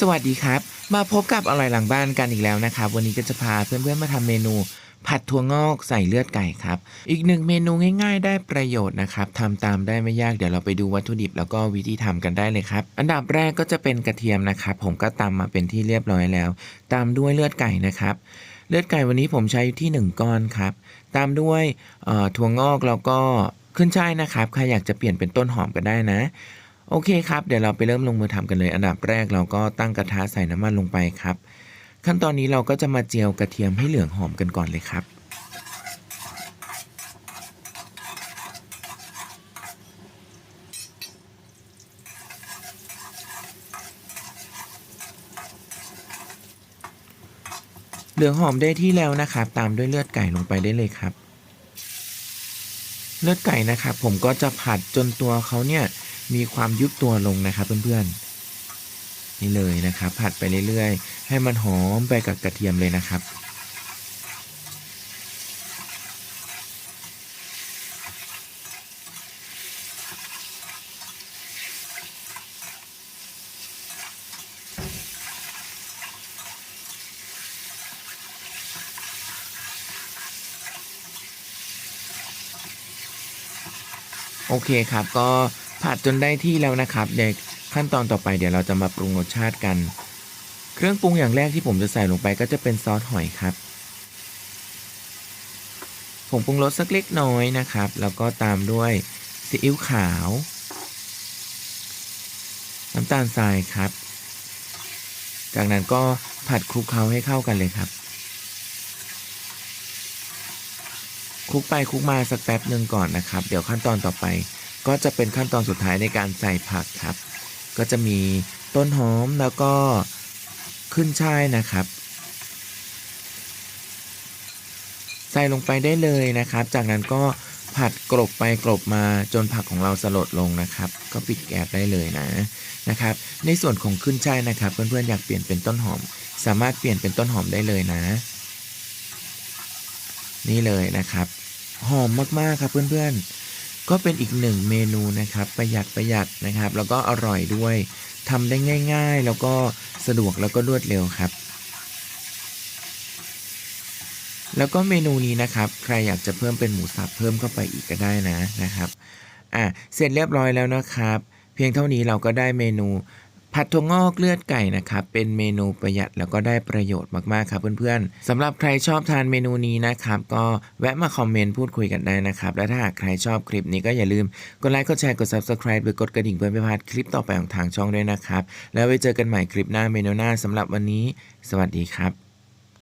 สวัสดีครับ มาพบกับอร่อยหลังบ้านกันอีกแล้วนะครับ วันนี้ก็จะพาเพื่อนๆมาทำเมนู ผัดถั่วงอกใส่เลือดไก่ครับ อีกหนึ่งเมนูง่าย ๆ ได้ประโยชน์นะครับทำตามได้ไม่ยากเดี๋ยวเราไปดูวัตถุดิบแล้วก็วิธีทำกันได้เลยครับ อันดับแรกก็จะเป็นกระเทียมนะครับ ผมก็ตำมาเป็นที่เรียบร้อยแล้ว ตามด้วยเลือดไก่นะครับ เลือดไก่วันนี้ผมใช้ที่ 1 ก้อนครับ ตามด้วยถั่วงอกแล้วก็ขึ้นช่ายนะครับใครอยากจะเปลี่ยนเป็นต้นหอมก็ได้นะ โอเคครับ เดี๋ยวเราไปเริ่มลงมือทำกันเลย อันดับแรกเราก็ตั้งกระทะใส่น้ำมันลงไปครับ ขั้นตอนนี้เราก็จะมาเจียวกระเทียมให้เหลืองหอมกันก่อนเลยครับ เหลืองหอมได้ที่แล้วนะครับ ตามด้วยเลือดไก่ลงไปได้เลยครับ เลือดไก่นะครับ ผมก็จะผัดจนตัวเขาเนี่ย มีความยุบตัวลงนะครับเพื่อนๆ นี่เลยนะครับ ผัดไปเรื่อยๆ ให้มันหอมไปกับกระเทียมเลยนะครับ โอเคครับก็ ผัดจนได้ที่แล้วนะครับเด็กขั้นตอนต่อไปเดี๋ยวเราจะมาปรุงรสชาติกัน เครื่องปรุงอย่างแรกที่ผมจะใส่ลงไปก็จะเป็นซอสหอยครับผงปรุงรสสักเล็กน้อยนะครับ แล้วก็ตามด้วยซีอิ๊วขาว น้ำตาลทรายครับ จากนั้นก็ผัดคลุกเคล้าให้เข้ากันเลยครับ คลุกไปคลุกมาสักแป๊บหนึ่งก่อนนะครับ เดี๋ยวขั้นตอนต่อไป ก็จะเป็นขั้นตอนสุดท้ายในการใส่ผักครับ ก็จะมีต้นหอมแล้วก็ขึ้นช่ายนะครับ ใส่ลงไปได้เลยนะครับ จากนั้นก็ผัดกลบไปกลบมาจนผักของเราสลดลงนะครับ ก็ปิดแก๊สได้เลยนะนะครับ ในส่วนของขึ้นช่ายนะครับ เพื่อนๆอยากเปลี่ยนเป็นต้นหอม สามารถเปลี่ยนเป็นต้นหอมได้เลยนะ นี่เลยนะครับ หอมมากๆครับเพื่อนๆ ก็เป็นอีกหนึ่งเมนูนะครับ ประหยัดประหยัดนะครับ แล้วก็อร่อยด้วยทำได้ง่าย ๆ แล้วก็สะดวกแล้วก็รวดเร็วครับ แล้วก็เมนูนี้นะครับ ใครอยากจะเพิ่มเป็นหมูสับเพิ่มเข้าไปอีกก็ได้นะนะครับอะเสร็จเรียบร้อยแล้วนะครับ เพียงเท่านี้เราก็ได้เมนู ผัดถั่วงอกเลือดไก่นะครับเป็นเมนูประหยัดแล้วก็ได้ประโยชน์มากๆครับเพื่อนๆสำหรับใครชอบทานเมนูนี้นะครับก็แวะมาคอมเมนต์พูดคุยกันได้นะครับและถ้าหากใครชอบคลิปนี้ก็อย่าลืมกดไลค์กดแชร์กด subscribe หรือกดกระดิ่งเพื่อไม่พลาดคลิปต่อไปของทางช่องด้วยนะครับ แล้วไว้เจอกันใหม่คลิปหน้าเมนูหน้าสำหรับวันนี้ สวัสดีครับ